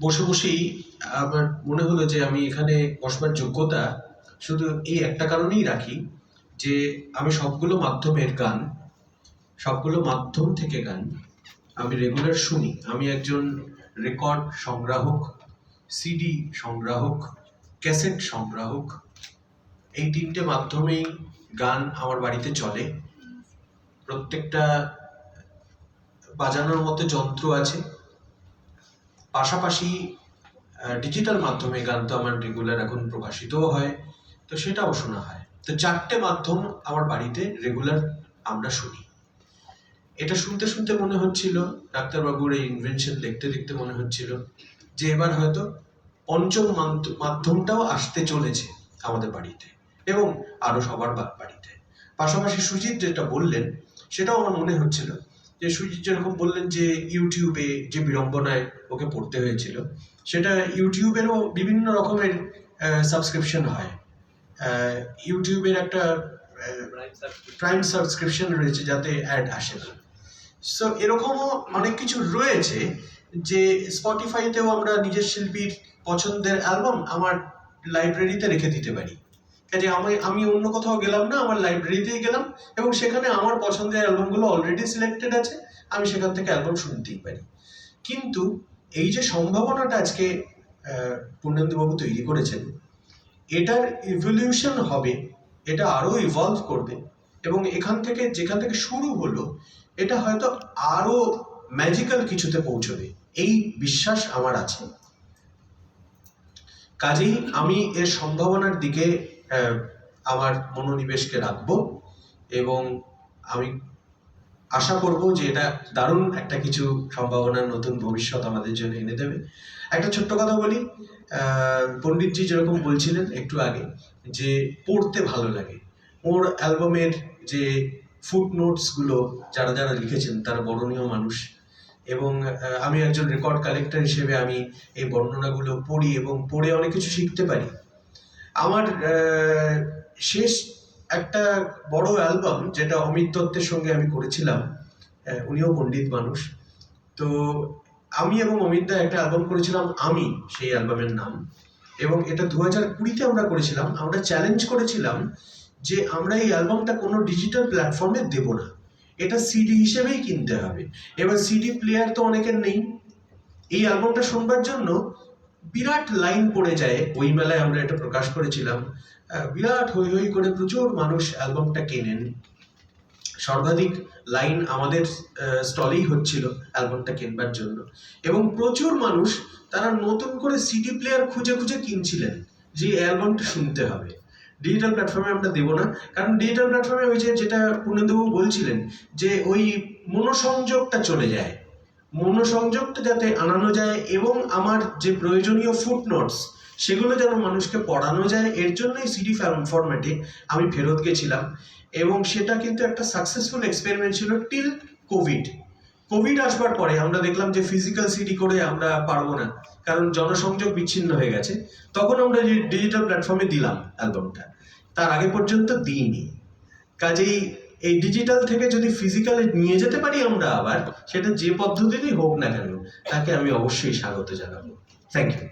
বসে বসেই আমার মনে হলো যে আমি এখানে বসবার যোগ্যতা শুধু এই একটা কারণেই রাখি যে আমি সবগুলো মাধ্যমের গান, সবগুলো মাধ্যম থেকে গান আমি রেগুলার শুনি। আমি একজন রেকর্ড সংগ্রাহক সিডি সংগ্রাহক ক্যাসেট সংগ্রাহক। এই তিনটে মাধ্যমেই গান আমার বাড়িতে চলে। প্রত্যেকটা বাজানোর মতো যন্ত্র আছে। পাশাপাশি ডিজিটাল মাধ্যমে গান তো আমার রেগুলার এখন প্রকাশিতও হয়, তো সেটাও শোনা হয়। তো চারটে মাধ্যম আমার বাড়িতে রেগুলার আমরা শুনি। এটা শুনতে শুনতে মনে হচ্ছিল, ডাক্তারবাবুর এই ইনভেনশন দেখতে দেখতে মনে হচ্ছিল যে এবার হয়তো পঞ্চম মাধ্যমটাও আসতে চলেছে আমাদের বাড়িতে এবং আরও সবার বাড়িতে। পাশাপাশি সুজিত যেটা বললেন, সেটাও আমার মনে হচ্ছিল যে সুজিত যেরকম বললেন যে ইউটিউবে যে বিড়ম্বনায় ওকে পড়তে হয়েছিল, সেটা ইউটিউবেরও বিভিন্ন রকমের সাবস্ক্রিপশন হয়। ইউটিউবের একটা প্রাইম সাবস্ক্রিপশন রয়েছে যাতে অ্যাড আসে না। সো এরকমও অনেক কিছু রয়েছে যে স্পটিফাইতেও আমরা নিজের শিল্পীর পছন্দের অ্যালবাম আমার লাইব্রেরিতে রেখে দিতে পারি। কাজে আমি আমি অন্য কোথাও গেলাম না, আমার লাইব্রেরিতেই গেলাম এবং সেখানে আমার পছন্দের অ্যালবামগুলো অলরেডি সিলেক্টেড আছে, আমি সেখান থেকে অ্যালবাম শুনতেই পারি। কিন্তু এই যে সম্ভাবনাটা আজকে পূর্ণেন্দুবাবু তৈরি করেছেন, এটার ইভলিউশন হবে, এটা আরও ইভলভ করবে এবং এখান থেকে, যেখান থেকে শুরু হলো, এটা হয়তো আরও ম্যাজিক্যাল কিছুতে পৌঁছবে। এই বিশ্বাস আমার আছে। কাজেই আমি এর সম্ভাবনার দিকে আমার মনোনিবেশকে রাখব এবং আমি আশা করব যে এটা দারুণ একটা কিছু সম্ভাবনার নতুন ভবিষ্যৎ আমাদের জন্য এনে দেবে। একটা ছোট্ট কথা বলি পণ্ডিতজি যেরকম বলছিলেন একটু আগে যে পড়তে ভালো লাগে। ওর অ্যালবামের যে ফুট নোটসগুলো যারা যারা লিখেছেন তারা বরণীয় মানুষ এবং আমি একজন রেকর্ড কালেক্টর হিসেবে আমি এই বর্ণনাগুলো পড়ি এবং পড়ে অনেক কিছু শিখতে পারি। আমার শেষ একটা বড় অ্যালবাম যেটা অমিত দত্তের সঙ্গে আমি করেছিলাম উনিও পণ্ডিত মানুষ। তো আমি এবং অমিত দা একটা অ্যালবাম করেছিলাম, আমি সেই অ্যালবামের নাম। এবং এটা দু হাজার কুড়িতে আমরা করেছিলাম, আমরা চ্যালেঞ্জ করেছিলাম যে আমরা এই অ্যালবামটা কোনো ডিজিটাল প্ল্যাটফর্মে দেব না। এটা সিডি হিসেবেই কিনতে হবে। এবার সিডি প্লেয়ার তো অনেকের নেই। এই অ্যালবামটা শুনবার জন্য বিরাট লাইন পড়ে যায়। ওই মেলায় আমরা এটা প্রকাশ করেছিলাম। বিরাট হই হই করে প্রচুর মানুষ অ্যালবামটা কেনেন। সর্বাধিক লাইন আমাদের স্টলেই হচ্ছিল অ্যালবামটা কেনবার জন্য। এবং প্রচুর মানুষ তারা নতুন করে সিডি প্লেয়ার খুঁজে খুঁজে কিনছিলেন যে অ্যালবামটা শুনতে হবে। ডিজিটাল প্ল্যাটফর্মে আমরা দেবো না। কারণ ডিজিটাল প্ল্যাটফর্মে ওই যে যেটা পূর্ণেন্দুবাবু বলছিলেন যে ওই মনোসংযোগটা চলে যায়। মনোসংযোগটা যাতে আনানো যায় এবং আমার যে প্রয়োজনীয় ফুটনোটস সেগুলো যেন মানুষকে পড়ানো যায়, এর জন্যই সিডি ফরম্যাটে আমি ফেরত গেছিলাম। এবং সেটা কিন্তু একটা সাকসেসফুল এক্সপেরিমেন্ট ছিল টিল কোভিড কোভিড আসবার পরে আমরা দেখলাম যে ফিজিক্যাল সিডি করে আমরা পারব না, কারণ জনসংযোগ বিচ্ছিন্ন হয়ে গেছে। তখন আমরা ডিজিটাল প্ল্যাটফর্মে দিলাম অ্যালবামটা তার আগে পর্যন্ত দিইনি। কাজেই এই ডিজিটাল থেকে যদি ফিজিক্যালে নিয়ে যেতে পারি আমরা আবার, সেটা যে পদ্ধতিতেই হোক না কেন, তাকে আমি অবশ্যই স্বাগত জানাব। Thank you